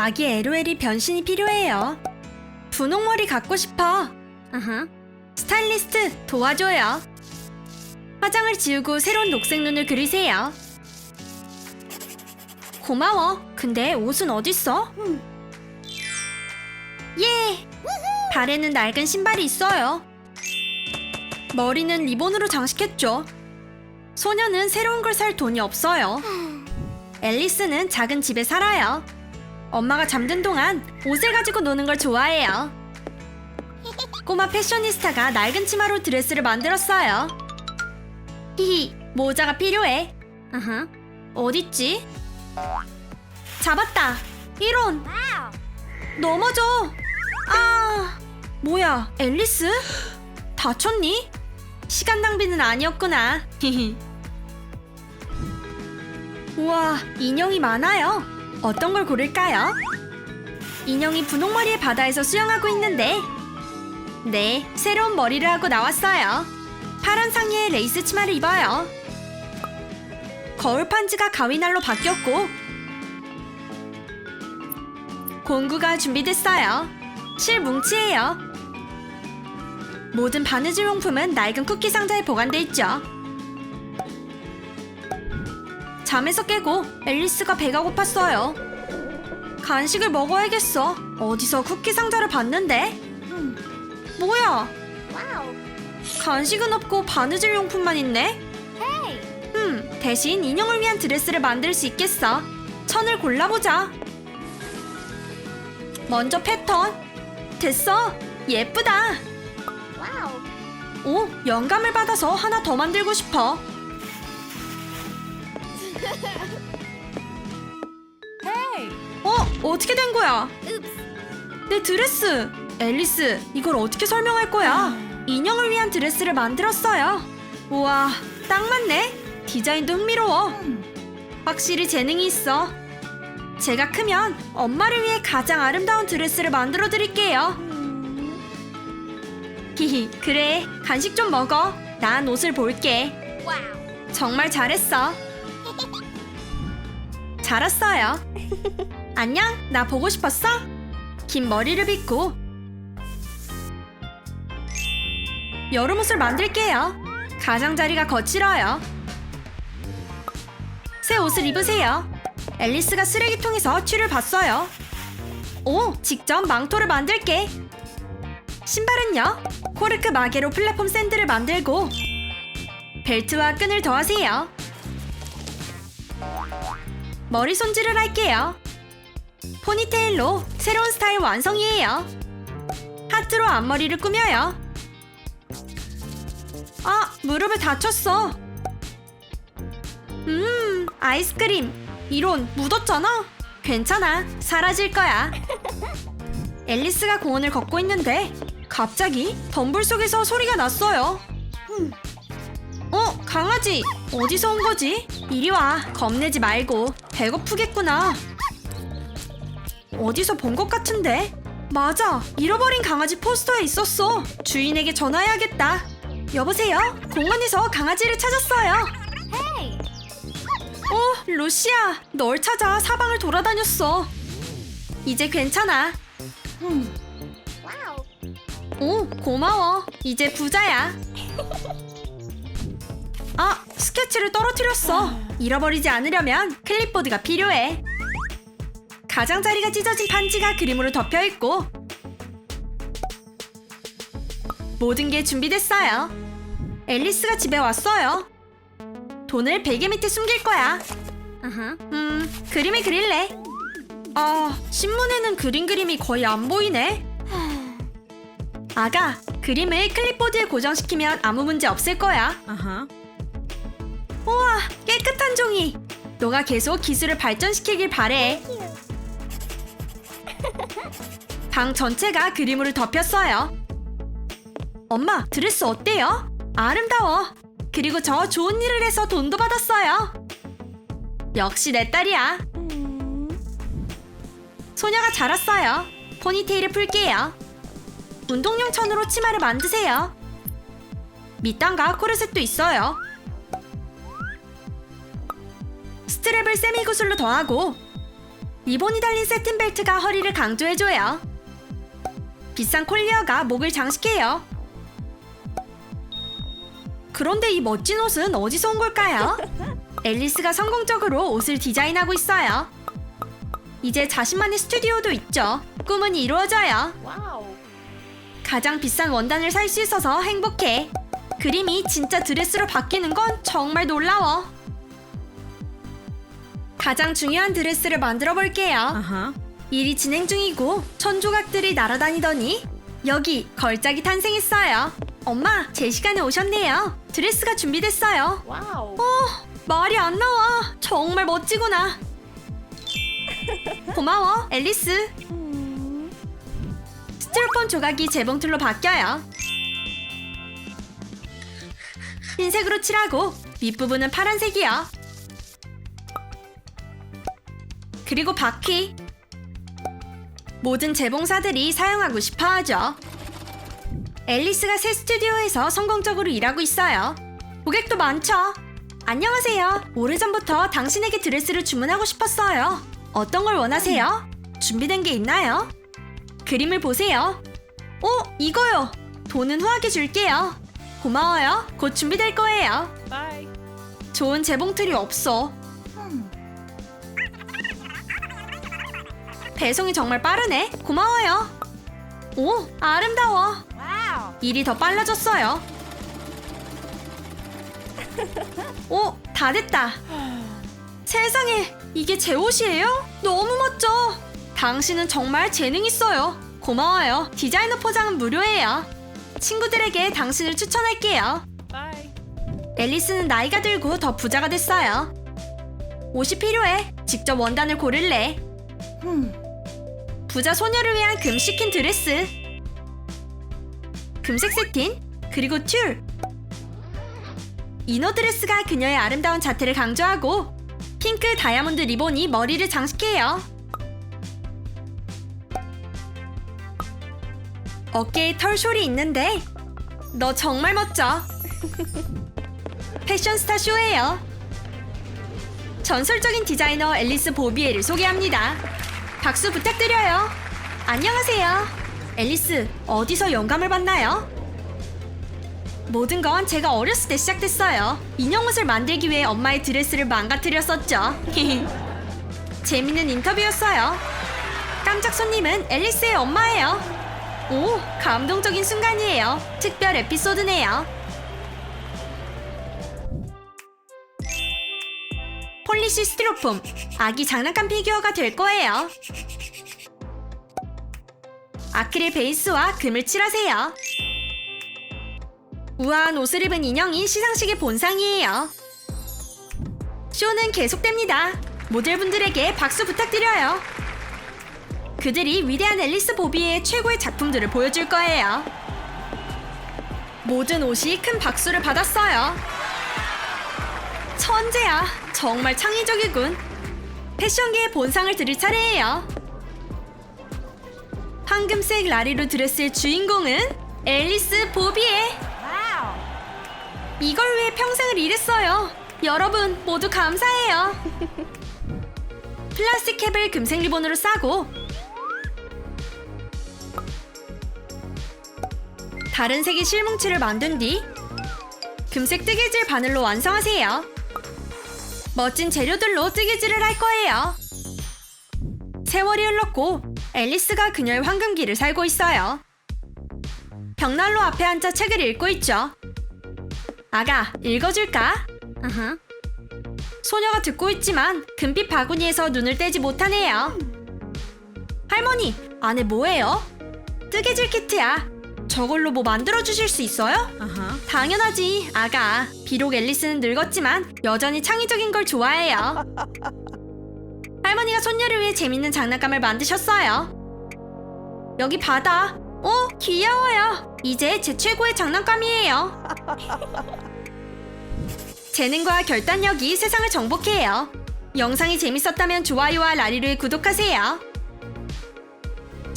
아기 LOL이 변신이 필요해요. 분홍머리 갖고 싶어. 아하. 스타일리스트 도와줘요. 화장을 지우고 새로운 녹색 눈을 그리세요. 고마워. 근데 옷은 어딨어? 예. 발에는 낡은 신발이 있어요. 머리는 리본으로 장식했죠. 소녀는 새로운 걸 살 돈이 없어요. 앨리스는 작은 집에 살아요. 엄마가 잠든 동안 옷을 가지고 노는 걸 좋아해요. 꼬마 패셔니스타가 낡은 치마로 드레스를 만들었어요. 히히, 모자가 필요해. 아하. 어딨지? 잡았다. 이론. 넘어져. 아, 뭐야, 앨리스? 다쳤니? 시간 낭비는 아니었구나. 히히. 우와, 인형이 많아요. 어떤 걸 고를까요? 인형이 분홍머리의 바다에서 수영하고 있는데 네, 새로운 머리를 하고 나왔어요. 파란 상의에 레이스 치마를 입어요. 거울 판지가 가위날로 바뀌었고 공구가 준비됐어요. 실 뭉치예요. 모든 바느질 용품은 낡은 쿠키 상자에 보관돼 있죠. 잠에서 깨고 앨리스가 배가 고팠어요. 간식을 먹어야겠어. 어디서 쿠키 상자를 봤는데? 뭐야? 간식은 없고 바느질 용품만 있네? 음, 대신 인형을 위한 드레스를 만들 수 있겠어. 천을 골라보자. 먼저 패턴. 됐어. 예쁘다. 오, 영감을 받아서 하나 더 만들고 싶어. 어, 어떻게 된 거야? 내 드레스. 앨리스, 이걸 어떻게 설명할 거야? 인형을 위한 드레스를 만들었어요. 우와, 딱 맞네. 디자인도 흥미로워. 확실히 재능이 있어. 제가 크면 엄마를 위해 가장 아름다운 드레스를 만들어 드릴게요. 히히, 그래. 간식 좀 먹어. 난 옷을 볼게. 정말 잘했어. 잘 왔어요. 안녕, 나 보고 싶었어? 긴 머리를 빗고 여름 옷을 만들게요. 가장자리가 거칠어요. 새 옷을 입으세요. 앨리스가 쓰레기통에서 튀를 봤어요. 오, 직접 망토를 만들게. 신발은요? 코르크 마개로 플랫폼 샌들을 만들고 벨트와 끈을 더하세요. 머리 손질을 할게요. 포니테일로 새로운 스타일 완성이에요. 하트로 앞머리를 꾸며요. 아, 무릎을 다쳤어. 음, 아이스크림. 이론 묻었잖아. 괜찮아. 사라질 거야. 앨리스가 공원을 걷고 있는데 갑자기 덤불 속에서 소리가 났어요. 어, 강아지. 어디서 온 거지? 이리 와. 겁내지 말고. 배고프겠구나. 어디서 본 것 같은데? 맞아. 잃어버린 강아지 포스터에 있었어. 주인에게 전화해야겠다. 여보세요? 공원에서 강아지를 찾았어요. 어, 루시아. 널 찾아 사방을 돌아다녔어. 이제 괜찮아. 오, 고마워. 이제 부자야. 아, 스케치를 떨어뜨렸어. 잃어버리지 않으려면 클립보드가 필요해. 가장자리가 찢어진 반지가 그림으로 덮여 있고 모든 게 준비됐어요. 앨리스가 집에 왔어요. 돈을 베개 밑에 숨길 거야. 음, 그림을 그릴래. 아, 신문에는 그린 그림이 거의 안 보이네. 아가, 그림을 클립보드에 고정시키면 아무 문제 없을 거야. 아하. 우와, 깨끗한 종이. 너가 계속 기술을 발전시키길 바래. 방 전체가 그림으로 덮였어요. 엄마, 드레스 어때요? 아름다워. 그리고 저 좋은 일을 해서 돈도 받았어요. 역시 내 딸이야. 소녀가 자랐어요. 포니테일을 풀게요. 운동용 천으로 치마를 만드세요. 밑단과 코르셋도 있어요. 스트랩을 세미구슬로 더하고 리본이 달린 세틴 벨트가 허리를 강조해줘요. 비싼 콜리어가 목을 장식해요. 그런데 이 멋진 옷은 어디서 온 걸까요? 앨리스가 성공적으로 옷을 디자인하고 있어요. 이제 자신만의 스튜디오도 있죠. 꿈은 이루어져요. 가장 비싼 원단을 살 수 있어서 행복해. 그림이 진짜 드레스로 바뀌는 건 정말 놀라워. 가장 중요한 드레스를 만들어 볼게요. 일이 진행 중이고 천 조각들이 날아다니더니 여기 걸작이 탄생했어요. 엄마, 제 시간에 오셨네요. 드레스가 준비됐어요. Wow. 말이 안 나와. 정말 멋지구나. 고마워, 앨리스. 스티로폼 조각이 재봉틀로 바뀌어요. 흰색으로 칠하고 윗부분은 파란색이요. 그리고 바퀴. 모든 재봉사들이 사용하고 싶어 하죠. 앨리스가 새 스튜디오에서 성공적으로 일하고 있어요. 고객도 많죠. 안녕하세요. 오래전부터 당신에게 드레스를 주문하고 싶었어요. 어떤 걸 원하세요? 준비된 게 있나요? 그림을 보세요. 어, 이거요. 돈은 후하게 줄게요. 고마워요. 곧 준비될 거예요. 좋은 재봉틀이 없어. 배송이 정말 빠르네. 고마워요. 오, 아름다워. 일이 더 빨라졌어요. 오, 다 됐다. 세상에, 이게 제 옷이에요? 너무 멋져. 당신은 정말 재능 있어요. 고마워요. 디자이너 포장은 무료예요. 친구들에게 당신을 추천할게요. 앨리스는 나이가 들고 더 부자가 됐어요. 옷이 필요해. 직접 원단을 고를래. 부자 소녀를 위한 금시킨 드레스. 금색 세틴, 그리고 튤. 이너 드레스가 그녀의 아름다운 자태를 강조하고 핑크 다이아몬드 리본이 머리를 장식해요. 어깨에 털쇼리 있는데 너 정말 멋져. 패션스타 쇼예요. 전설적인 디자이너 앨리스 보비에를 소개합니다. 박수 부탁드려요. 안녕하세요. 앨리스, 어디서 영감을 받나요? 모든 건 제가 어렸을 때 시작됐어요. 인형 옷을 만들기 위해 엄마의 드레스를 망가뜨렸었죠. 재밌는 인터뷰였어요. 깜짝 손님은 앨리스의 엄마예요. 오, 감동적인 순간이에요. 특별 에피소드네요. 폴리시 스티로폼 아기 장난감 피규어가 될 거예요. 아크릴 베이스와 금을 칠하세요. 우아한 옷을 입은 인형이 시상식의 본상이에요. 쇼는 계속됩니다. 모델분들에게 박수 부탁드려요. 그들이 위대한 앨리스 보비의 최고의 작품들을 보여줄 거예요. 모든 옷이 큰 박수를 받았어요. 천재야. 정말 창의적이군. 패션계의 본상을 드릴 차례예요. 황금색 라리로 드레스의 주인공은 앨리스 보비에. 이걸 위해 평생을 일했어요. 여러분 모두 감사해요. 플라스틱 캡을 금색 리본으로 싸고 다른 색의 실뭉치를 만든 뒤 금색 뜨개질 바늘로 완성하세요. 멋진 재료들로 뜨개질을 할 거예요. 세월이 흘렀고 앨리스가 그녀의 황금기를 살고 있어요. 벽난로 앞에 앉아 책을 읽고 있죠. 아가, 읽어줄까? 으흠. 소녀가 듣고 있지만 금빛 바구니에서 눈을 떼지 못하네요. 할머니, 안에 뭐예요? 뜨개질 키트야. 저걸로 뭐 만들어 주실 수 있어요? 당연하지, 아가. 비록 앨리스는 늙었지만 여전히 창의적인 걸 좋아해요. 할머니가 손녀를 위해 재밌는 장난감을 만드셨어요. 여기 받아. 어, 귀여워요. 이제 제 최고의 장난감이에요. 재능과 결단력이 세상을 정복해요. 영상이 재밌었다면 좋아요와 라리루에 구독하세요.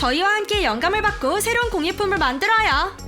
저희와 함께 영감을 받고 새로운 공예품을 만들어요.